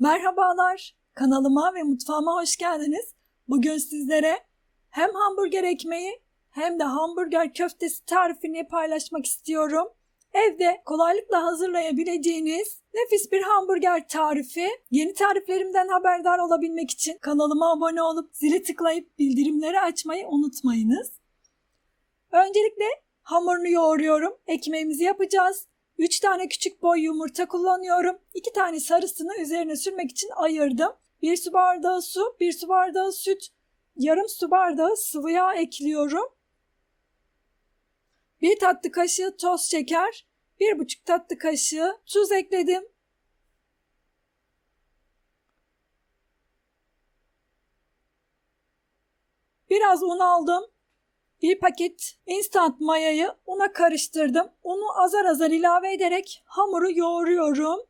Merhabalar, kanalıma ve mutfağıma hoş geldiniz. Bugün sizlere hem hamburger ekmeği hem de hamburger köftesi tarifini paylaşmak istiyorum. Evde kolaylıkla hazırlayabileceğiniz nefis bir hamburger tarifi. Yeni tariflerimden haberdar olabilmek için kanalıma abone olup zili tıklayıp bildirimleri açmayı unutmayınız. Öncelikle hamurunu yoğuruyorum. Ekmeğimizi yapacağız. 3 tane küçük boy yumurta kullanıyorum. 2 tane sarısını üzerine sürmek için ayırdım. 1 su bardağı su, 1 su bardağı süt, yarım su bardağı sıvı yağ ekliyorum. 1 tatlı kaşığı toz şeker, 1,5 tatlı kaşığı tuz ekledim. Biraz un aldım. Bir paket instant mayayı una karıştırdım. Unu azar azar ilave ederek hamuru yoğuruyorum.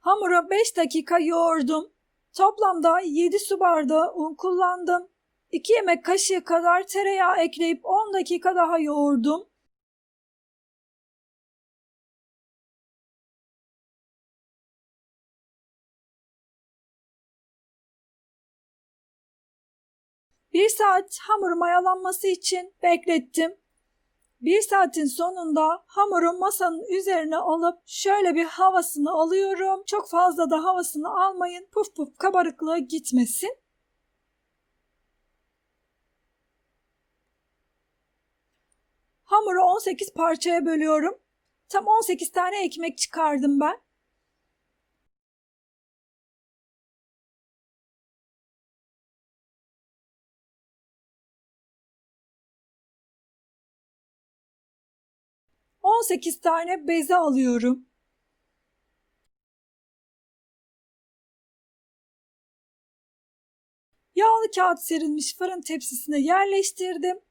Hamuru 5 dakika yoğurdum. Toplamda 7 su bardağı un kullandım. 2 yemek kaşığı kadar tereyağı ekleyip 10 dakika daha yoğurdum. Bir saat hamur mayalanması için beklettim. Bir saatin sonunda hamuru masanın üzerine alıp şöyle bir havasını alıyorum. Çok fazla da havasını almayın. Puf puf kabarıklığı gitmesin. Hamuru 18 parçaya bölüyorum. Tam 18 tane ekmek çıkardım ben. On sekiz tane beze alıyorum. Yağlı kağıt serilmiş fırın tepsisine yerleştirdim.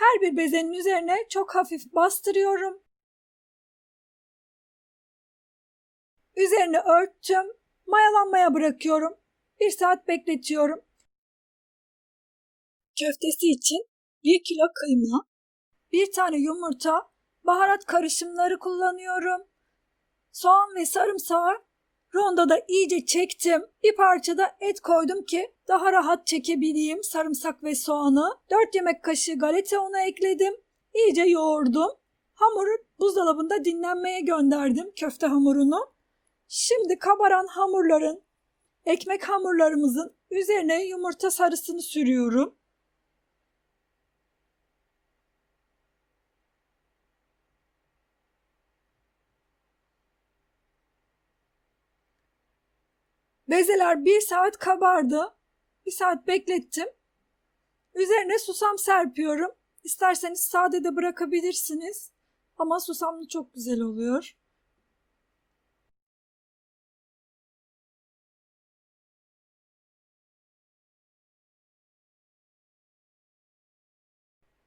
Her bir bezenin üzerine çok hafif bastırıyorum. Üzerine örttüm. Mayalanmaya bırakıyorum. Bir saat bekletiyorum. Köftesi için 1 kilo kıyma, bir tane yumurta, baharat karışımları kullanıyorum. Soğan ve sarımsağı rondoda iyice çektim. Bir parça da et koydum ki daha rahat çekebileyim sarımsak ve soğanı. 4 yemek kaşığı galeta unu ekledim. İyice yoğurdum. Hamuru buzdolabında dinlenmeye gönderdim köfte hamurunu. Şimdi kabaran hamurların, ekmek hamurlarımızın üzerine yumurta sarısını sürüyorum. Bezeler bir saat kabardı. Bir saat beklettim. Üzerine susam serpiyorum. İsterseniz sade de bırakabilirsiniz. Ama susamlı çok güzel oluyor.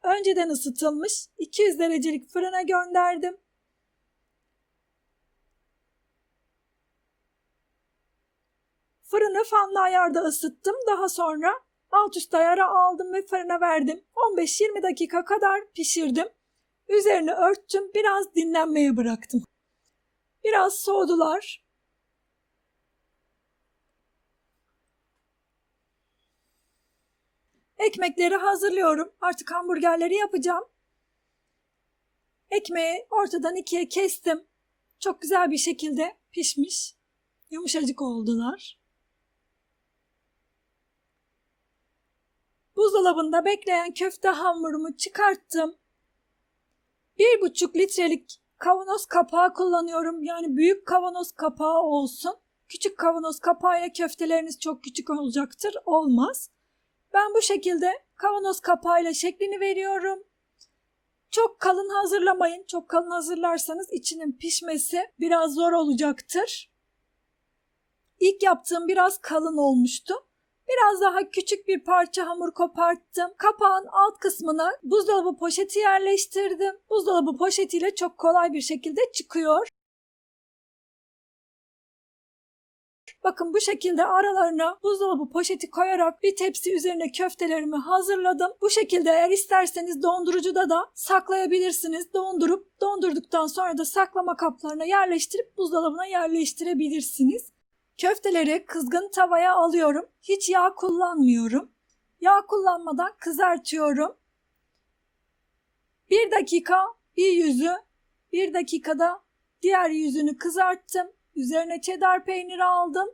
Önceden ısıtılmış 200 derecelik fırına gönderdim. Fırını fanlı ayarda ısıttım. Daha sonra alt üst ayara aldım ve fırına verdim. 15-20 dakika kadar pişirdim. Üzerine örttüm. Biraz dinlenmeye bıraktım. Biraz soğudular. Ekmekleri hazırlıyorum. Artık hamburgerleri yapacağım. Ekmeği ortadan ikiye kestim. Çok güzel bir şekilde pişmiş. Yumuşacık oldular. Buzdolabında bekleyen köfte hamurumu çıkarttım. Bir buçuk litrelik kavanoz kapağı kullanıyorum. Yani büyük kavanoz kapağı olsun. Küçük kavanoz kapağıyla köfteleriniz çok küçük olacaktır. Olmaz. Ben bu şekilde kavanoz kapağıyla şeklini veriyorum. Çok kalın hazırlamayın. Çok kalın hazırlarsanız içinin pişmesi biraz zor olacaktır. İlk yaptığım biraz kalın olmuştu. Biraz daha küçük bir parça hamur koparttım. Kapağın alt kısmına buzdolabı poşeti yerleştirdim. Buzdolabı poşetiyle çok kolay bir şekilde çıkıyor. Bakın bu şekilde aralarına buzdolabı poşeti koyarak bir tepsi üzerine köftelerimi hazırladım. Bu şekilde eğer isterseniz dondurucuda da saklayabilirsiniz. Dondurup dondurduktan sonra da saklama kaplarına yerleştirip buzdolabına yerleştirebilirsiniz. Köfteleri kızgın tavaya alıyorum. Hiç yağ kullanmıyorum. Yağ kullanmadan kızartıyorum. Bir dakika bir yüzü, bir dakikada diğer yüzünü kızarttım. Üzerine cheddar peyniri aldım.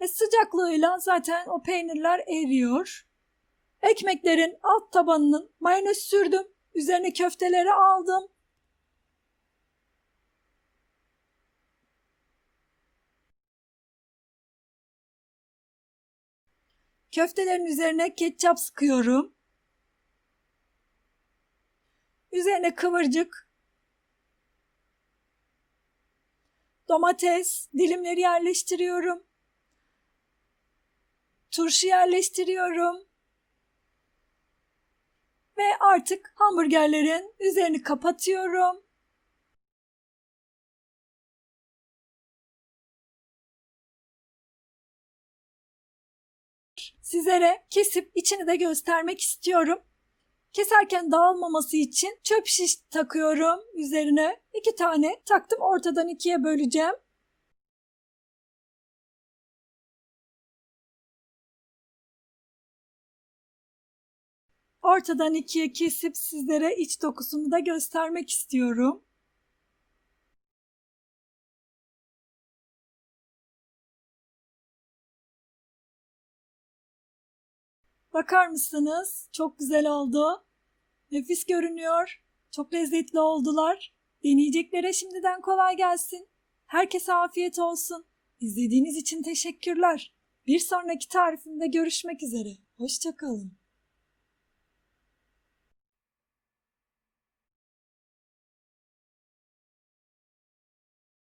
Ve sıcaklığıyla zaten o peynirler eriyor. Ekmeklerin alt tabanının mayonez sürdüm. Üzerine köfteleri aldım. Köftelerin üzerine ketçap sıkıyorum. Üzerine kıvırcık, domates dilimleri yerleştiriyorum. Turşu yerleştiriyorum. Ve artık hamburgerlerin üzerini kapatıyorum. Sizlere kesip içini de göstermek istiyorum. Keserken dağılmaması için çöp şiş takıyorum üzerine. iki tane taktım ortadan ikiye böleceğim. Ortadan ikiye kesip sizlere iç dokusunu da göstermek istiyorum. Bakar mısınız? Çok güzel oldu. Nefis görünüyor. Çok lezzetli oldular. Deneyeceklere şimdiden kolay gelsin. Herkese afiyet olsun. İzlediğiniz için teşekkürler. Bir sonraki tarifimde görüşmek üzere. Hoşçakalın.